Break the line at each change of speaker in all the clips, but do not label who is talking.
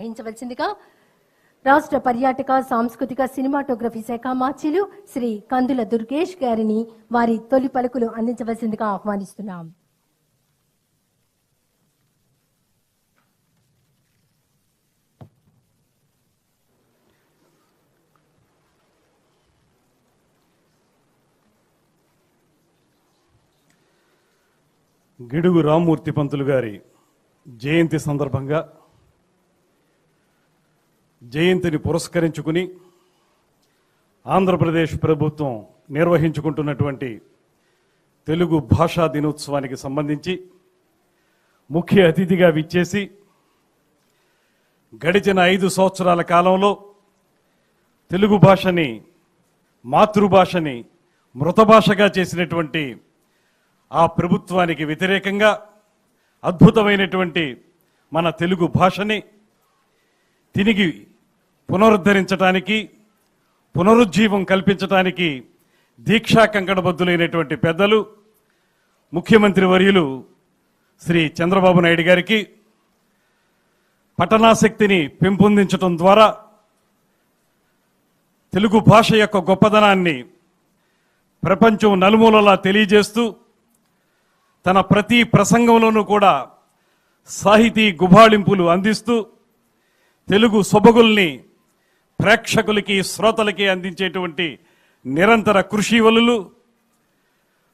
వహించవలసిందిగా రాష్ట్ర పర్యాటక సాంస్కృతిక సినిమాటోగ్రఫీ శాఖ మార్చిలు శ్రీ కందుల దుర్గేష్ గారిని వారి తొలి పలుకులు అందించవలసిందిగా ఆహ్వానిస్తున్నాం.
గిడుగు రామ్మూర్తి పంతులు గారి జయంతి సందర్భంగా జయంతిని పురస్కరించుకుని ఆంధ్రప్రదేశ్ ప్రభుత్వం నిర్వహించుకుంటున్నటువంటి తెలుగు భాషా దినోత్సవానికి సంబంధించి ముఖ్య అతిథిగా విచ్చేసి గడిచిన ఐదు సంవత్సరాల కాలంలో తెలుగు భాషని మాతృభాషని మృత భాషగా చేసినటువంటి ఆ ప్రభుత్వానికి వ్యతిరేకంగా అద్భుతమైనటువంటి మన తెలుగు భాషని తిరిగి పునరుద్ధరించడానికి పునరుజ్జీవం కల్పించడానికి దీక్షా కంకణబద్ధులైనటువంటి పెద్దలు ముఖ్యమంత్రి వర్యులు శ్రీ చంద్రబాబు నాయుడు గారికి పఠనాసక్తిని పెంపొందించడం ద్వారా తెలుగు భాష యొక్క గొప్పదనాన్ని ప్రపంచం నలుమూలలా తెలియజేస్తూ తన ప్రతి ప్రసంగంలోనూ కూడా సాహితీ గుబాళింపులు అందిస్తూ తెలుగు సొబగుల్ని ప్రేక్షకులకి శ్రోతలకి అందించేటువంటి నిరంతర కృషి వలులు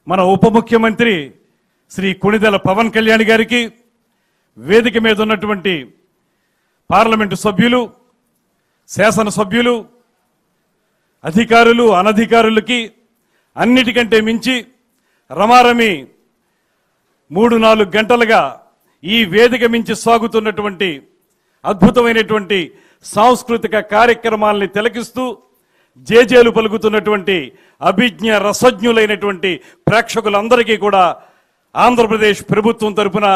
మన ఉప ముఖ్యమంత్రి శ్రీ కొణిదెల పవన్ కళ్యాణ్ గారికి వేదిక మీద ఉన్నటువంటి పార్లమెంటు సభ్యులు శాసనసభ్యులు అధికారులు అనధికారులకి అన్నిటికంటే మించి రమారమి మూడు నాలుగు గంటలుగా ఈ వేదిక మించి సాగుతున్నటువంటి అద్భుతమైనటువంటి సాంస్కృతిక కార్యక్రమాల్ని తిలకిస్తూ జేజేలు పలుకుతున్నటువంటి అభిజ్ఞ రసజ్ఞులైనటువంటి ప్రేక్షకులందరికీ కూడా ఆంధ్రప్రదేశ్ ప్రభుత్వం తరపున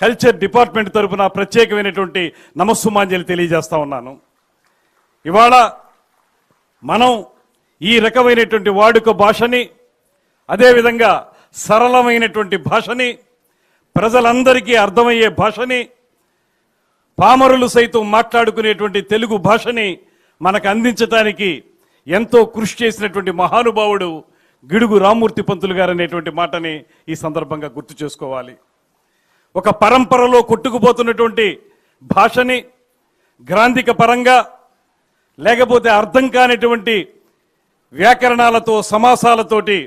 కల్చర్ డిపార్ట్మెంట్ తరపున ప్రత్యేకమైనటువంటి నమస్సుమాంజలి తెలియజేస్తా ఉన్నాను. ఇవాళ మనం ఈ రకమైనటువంటి వాడుక భాషని అదేవిధంగా సరళమైనటువంటి భాషని ప్రజలందరికీ అర్థమయ్యే భాషని పామరులు సైతం మాట్లాడుకునేటువంటి తెలుగు భాషని మనకు అందించటానికి ఎంతో కృషి చేసినటువంటి మహానుభావుడు గిడుగు రామ్మూర్తి పంతులు గారు అనేటువంటి మాటని ఈ సందర్భంగా గుర్తు చేసుకోవాలి. ఒక పరంపరలో కొట్టుకుపోతున్నటువంటి భాషని గ్రాంధిక పరంగా లేకపోతే అర్థం కానిటువంటి వ్యాకరణాలతో సమాసాలతోటి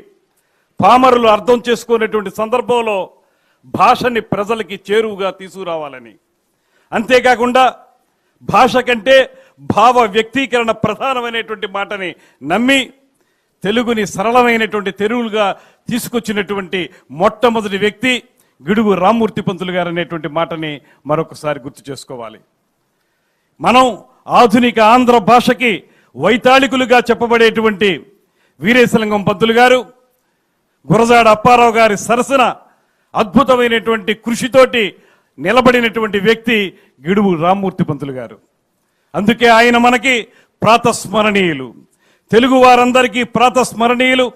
పామరులు అర్థం చేసుకునేటువంటి సందర్భంలో భాషని ప్రజలకి చేరువుగా తీసుకురావాలని అంతేకాకుండా భాష కంటే భావ వ్యక్తీకరణ ప్రధానమైనటువంటి మాటని నమ్మి తెలుగుని సరళమైనటువంటి తెలుగులుగా తీసుకొచ్చినటువంటి మొట్టమొదటి వ్యక్తి గిడుగు రామ్మూర్తి పంతులు గారు అనేటువంటి మాటని మరొకసారి గుర్తు చేసుకోవాలి. మనం ఆధునిక ఆంధ్ర భాషకి వైతాళికులుగా చెప్పబడేటువంటి వీరేశలింగం పంతులు గారు గురజాడ అప్పారావు గారి సరసన అద్భుతమైనటువంటి కృషితోటి నిలబడినటువంటి వ్యక్తి గిడుగు రామ్మూర్తి పంతులు గారు. అందుకే ఆయన మనకి ప్రాతస్మరణీయులు. తెలుగు వారందరికీ ప్రాతస్మరణీయులు.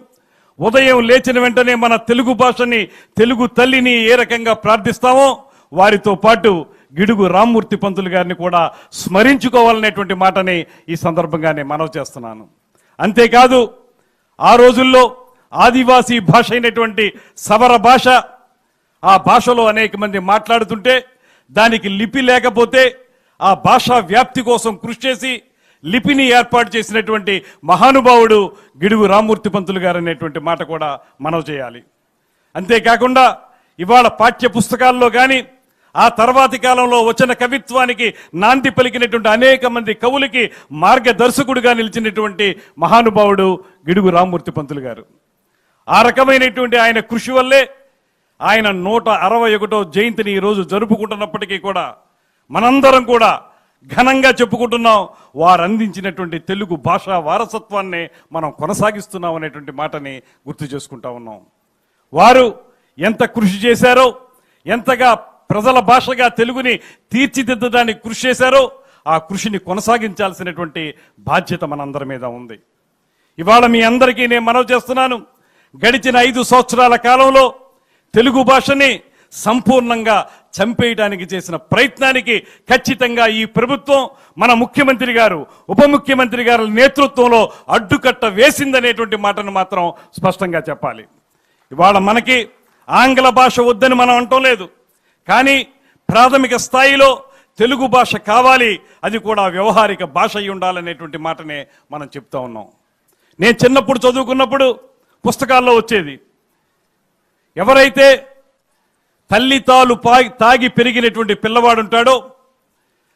ఉదయం లేచిన వెంటనే మన తెలుగు భాషని తెలుగు తల్లిని ఏ రకంగా ప్రార్థిస్తామో వారితో పాటు గిడుగు రామ్మూర్తి పంతులు గారిని కూడా స్మరించుకోవాలనేటువంటి మాటని ఈ సందర్భంగానే మనవి చేస్తున్నాను. అంతేకాదు ఆ రోజుల్లో ఆదివాసీ భాష అయినటువంటి సవర భాష ఆ భాషలో అనేక మంది మాట్లాడుతుంటే దానికి లిపి లేకపోతే ఆ భాషా వ్యాప్తి కోసం కృషి చేసి లిపిని ఏర్పాటు చేసినటువంటి మహానుభావుడు గిడుగు రామ్మూర్తి పంతులు గారు అనేటువంటి మాట కూడా మనవి చేయాలి. అంతేకాకుండా ఇవాళ పాఠ్య పుస్తకాల్లో కానీ ఆ తర్వాతి కాలంలో వచ్చిన కవిత్వానికి నాంది పలికినటువంటి అనేక మంది కవులకి మార్గదర్శకుడిగా నిలిచినటువంటి మహానుభావుడు గిడుగు రామ్మూర్తి పంతులు గారు. ఆ రకమైనటువంటి ఆయన కృషి వల్లే ఆయన నూట అరవై ఒకటో జయంతిని ఈరోజు జరుపుకుంటున్నప్పటికీ కూడా మనందరం కూడా ఘనంగా చెప్పుకుంటున్నాం. వారు అందించినటువంటి తెలుగు భాషా వారసత్వాన్ని మనం కొనసాగిస్తున్నాం అనేటువంటి మాటని గుర్తు చేసుకుంటా ఉన్నాం. వారు ఎంత కృషి చేశారో ఎంతగా ప్రజల భాషగా తెలుగుని తీర్చిదిద్దడానికి కృషి చేశారో ఆ కృషిని కొనసాగించాల్సినటువంటి బాధ్యత మనందరి మీద ఉంది. ఇవాళ మీ అందరికీ నేను మనవి చేస్తున్నాను. గడిచిన ఐదు సంవత్సరాల కాలంలో తెలుగు భాషని సంపూర్ణంగా చంపేయడానికి చేసిన ప్రయత్నానికి ఖచ్చితంగా ఈ ప్రభుత్వం మన ముఖ్యమంత్రి గారు ఉప ముఖ్యమంత్రి గారి నేతృత్వంలో అడ్డుకట్ట వేసిందనేటువంటి మాటను మాత్రం స్పష్టంగా చెప్పాలి. ఇవాళ మనకి ఆంగ్ల భాష వద్దని మనం అంటం లేదు. కానీ ప్రాథమిక స్థాయిలో తెలుగు భాష కావాలి అది కూడా వ్యవహారిక భాష అయి ఉండాలనేటువంటి మాటనే మనం చెప్తా ఉన్నాం. నేను చిన్నప్పుడు చదువుకున్నప్పుడు పుస్తకాల్లో వచ్చేది ఎవరైతే తల్లి తాలు తాగి పెరిగినటువంటి పిల్లవాడు ఉంటాడో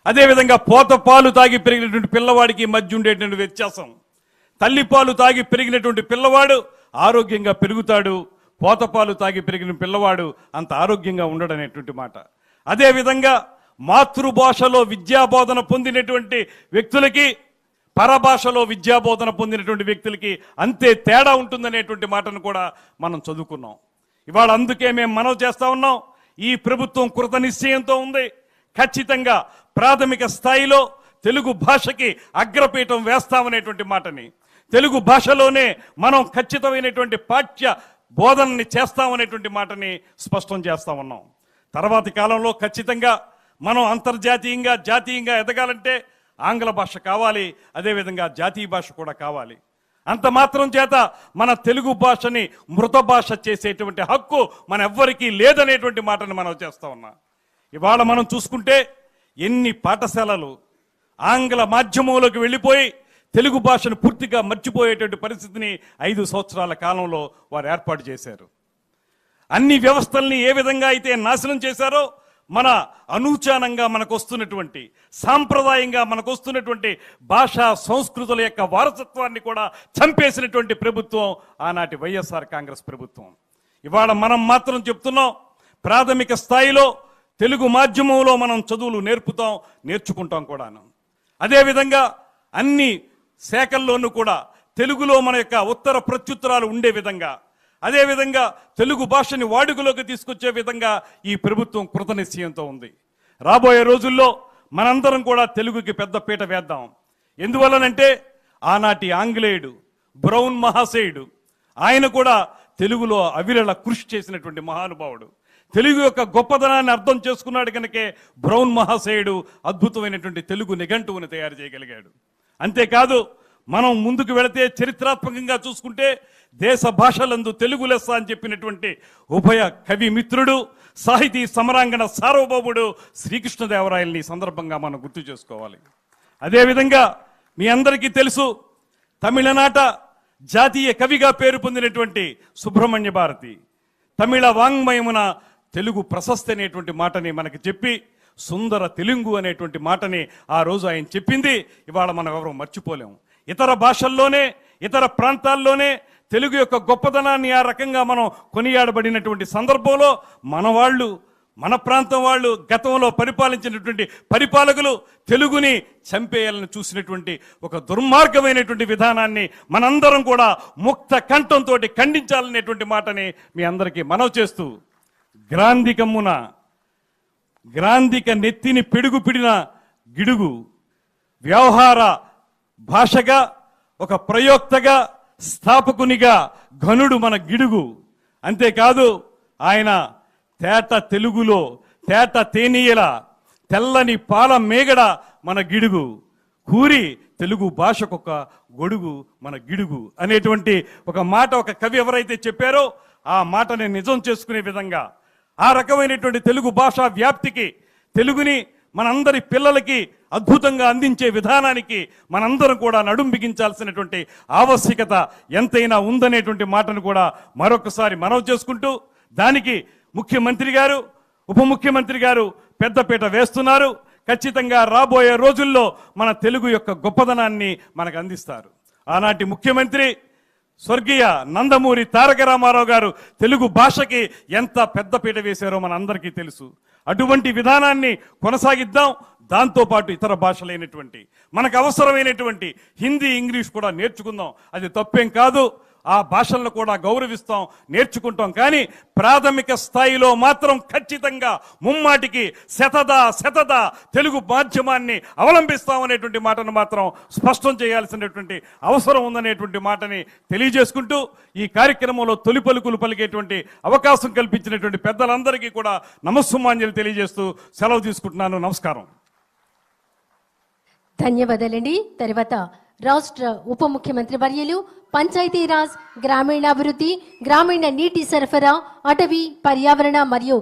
అదేవిధంగా పోత పాలు తాగి పెరిగినటువంటి పిల్లవాడికి మధ్య ఉండేటువంటి వ్యత్యాసం. తల్లి పాలు తాగి పెరిగినటువంటి పిల్లవాడు ఆరోగ్యంగా పెరుగుతాడు పోత పాలు తాగి పెరిగిన పిల్లవాడు అంత ఆరోగ్యంగా ఉండడనేటువంటి మాట. అదేవిధంగా మాతృభాషలో విద్యాబోధన పొందినటువంటి వ్యక్తులకి పరభాషలో విద్యాబోధన పొందినటువంటి వ్యక్తులకి అంతే తేడా ఉంటుందనేటువంటి మాటను కూడా మనం చదువుకున్నాం. ఇవాళ అందుకే మేము మనవి చేస్తా ఉన్నాం. ఈ ప్రభుత్వం కృత నిశ్చయంతో ఉంది. ఖచ్చితంగా ప్రాథమిక స్థాయిలో తెలుగు భాషకి అగ్రపీఠం వేస్తామనేటువంటి మాటని తెలుగు భాషలోనే మనం ఖచ్చితమైనటువంటి పాఠ్య బోధనని చేస్తామనేటువంటి మాటని స్పష్టం చేస్తా ఉన్నాం. తర్వాతి కాలంలో ఖచ్చితంగా మనం అంతర్జాతీయంగా జాతీయంగా ఎదగాలంటే ఆంగ్ల భాష కావాలి అదేవిధంగా జాతీయ భాష కూడా కావాలి. అంత మాత్రం చేత మన తెలుగు భాషని మృత భాష చేసేటువంటి హక్కు మన ఎవ్వరికీ లేదనేటువంటి మాటని మనం చేస్తా ఉన్నా. ఇవాళ మనం చూసుకుంటే ఎన్ని పాఠశాలలు ఆంగ్ల మాధ్యమంలోకి వెళ్ళిపోయి తెలుగు భాషను పూర్తిగా మర్చిపోయేటువంటి పరిస్థితిని ఐదు సంవత్సరాల కాలంలో వారు ఏర్పాటు చేశారు. అన్ని వ్యవస్థల్ని ఏ విధంగా అయితే నాశనం చేశారో మన అనూచానంగా మనకు వస్తున్నటువంటి సాంప్రదాయంగా మనకు వస్తున్నటువంటి భాషా సంస్కృతుల యొక్క వారసత్వాన్ని కూడా చంపేసినటువంటి ప్రభుత్వం ఆనాటి వైఎస్ఆర్ కాంగ్రెస్ ప్రభుత్వం. ఇవాళ మనం మాత్రం చెప్తున్నాం ప్రాథమిక స్థాయిలో తెలుగు మాధ్యమంలో మనం చదువులు నేర్పుతాం నేర్చుకుంటాం కూడాను. అదేవిధంగా అన్ని శాఖల్లోనూ కూడా తెలుగులో మన యొక్క ఉత్తర ప్రత్యుత్తరాలు ఉండే విధంగా అదేవిధంగా తెలుగు భాషని వాడుకలోకి తీసుకొచ్చే విధంగా ఈ ప్రభుత్వం కృతనిశ్చయంతో ఉంది. రాబోయే రోజుల్లో మనందరం కూడా తెలుగుకి పెద్ద పీట వేద్దాం. ఎందువలనంటే ఆనాటి ఆంగ్లేయుడు బ్రౌన్ మహాశయుడు ఆయన కూడా తెలుగులో అవిరళ కృషి చేసినటువంటి మహానుభావుడు. తెలుగు యొక్క గొప్పదనాన్ని అర్థం చేసుకున్నాడు కనుకే బ్రౌన్ మహాశయుడు అద్భుతమైనటువంటి తెలుగు నిఘంటువుని తయారు చేయగలిగాడు. అంతేకాదు మనం ముందుకు వెళితే చరిత్రాత్మకంగా చూసుకుంటే దేశ భాషలందు తెలుగు లెస్స అని చెప్పినటువంటి ఉభయ కవి మిత్రుడు సాహితీ సమరాంగణ సార్వభౌముడు శ్రీకృష్ణదేవరాయల్ని సందర్భంగా మనం గుర్తు చేసుకోవాలి. అదేవిధంగా మీ అందరికీ తెలుసు తమిళనాట జాతీయ కవిగా పేరు పొందినటువంటి సుబ్రహ్మణ్య భారతి. తమిళ వాంగ్మయమున తెలుగు ప్రశస్తి అనేటువంటి మాటని మనకి చెప్పి సుందర తెలుగు అనేటువంటి మాటని ఆ రోజు ఆయన చెప్పింది. ఇవాళ మనం ఎవరు మర్చిపోలేము. ఇతర భాషల్లోనే ఇతర ప్రాంతాల్లోనే తెలుగు యొక్క గొప్పతనాన్ని ఆ రకంగా మనం కొనియాడబడినటువంటి సందర్భంలో మన వాళ్ళు మన ప్రాంతం వాళ్ళు గతంలో పరిపాలించినటువంటి పరిపాలకులు తెలుగుని చంపేయాలని చూసినటువంటి ఒక దుర్మార్గమైనటువంటి విధానాన్ని మనందరం కూడా ముక్త కంఠంతో ఖండించాలనేటువంటి మాటని మీ అందరికీ మనవి చేస్తూ గ్రాంధికమ్మున గ్రాంధిక నెత్తిని పిడుగు పిడిన గిడుగు వ్యవహార భాషగా ఒక ప్రయోక్తగా స్థాపకునిగా ఘనుడు మన గిడుగు. అంతేకాదు ఆయన తేట తెలుగులో తేట తేనీయల తెల్లని పాల మేగడ మన గిడుగు. కూరి తెలుగు భాషకొక గొడుగు మన గిడుగు అనేటువంటి ఒక మాట ఒక కవి ఎవరైతే చెప్పారో ఆ మాటని నిజం చేసుకునే విధంగా ఆ రకమైనటువంటి తెలుగు భాషా వ్యాప్తికి తెలుగుని మనందరి పిల్లలకి అద్భుతంగా అందించే విధానానికి మనందరం కూడా నడుం బిగించాల్సినటువంటి ఆవశ్యకత ఎంతైనా ఉందనేటువంటి మాటను కూడా మరొకసారి మనవి చేసుకుంటూ దానికి ముఖ్యమంత్రి గారు ఉప ముఖ్యమంత్రి గారు పెద్దపీట వేస్తున్నారు. ఖచ్చితంగా రాబోయే రోజుల్లో మన తెలుగు యొక్క గొప్పదనాన్ని మనకు అందిస్తారు. ఆనాటి ముఖ్యమంత్రి స్వర్గీయ నందమూరి తారక రామారావు గారు తెలుగు భాషకి ఎంత పెద్దపీట వేశారో మన అందరికీ తెలుసు. అటువంటి విధానాన్ని కొనసాగిద్దాం. దాంతోపాటు ఇతర భాషలైనటువంటి మనకు అవసరమైనటువంటి హిందీ ఇంగ్లీష్ కూడా నేర్చుకుందాం. అది తప్పేం కాదు. ఆ భాషలను కూడా గౌరవిస్తాం నేర్చుకుంటాం. కానీ ప్రాథమిక స్థాయిలో మాత్రం ఖచ్చితంగా ముమ్మాటికి శతద శతద తెలుగు మాధ్యమాన్ని అవలంబిస్తాం అనేటువంటి మాటను మాత్రం స్పష్టం చేయాల్సినటువంటి అవసరం ఉందనేటువంటి మాటని తెలియజేసుకుంటూ ఈ కార్యక్రమంలో తొలి పలుకులు పలికేటువంటి అవకాశం కల్పించినటువంటి పెద్దలందరికీ కూడా నమస్సుమాంజలి తెలియజేస్తూ సెలవు తీసుకుంటున్నాను. నమస్కారం.
ధన్యవాదాలండి. తర్వాత రాష్ట్ర ఉప ముఖ్యమంత్రి వర్యులు పంచాయతీరాజ్ గ్రామీణాభివృద్ధి గ్రామీణ నీటి సరఫరా అటవీ పర్యావరణ మరియు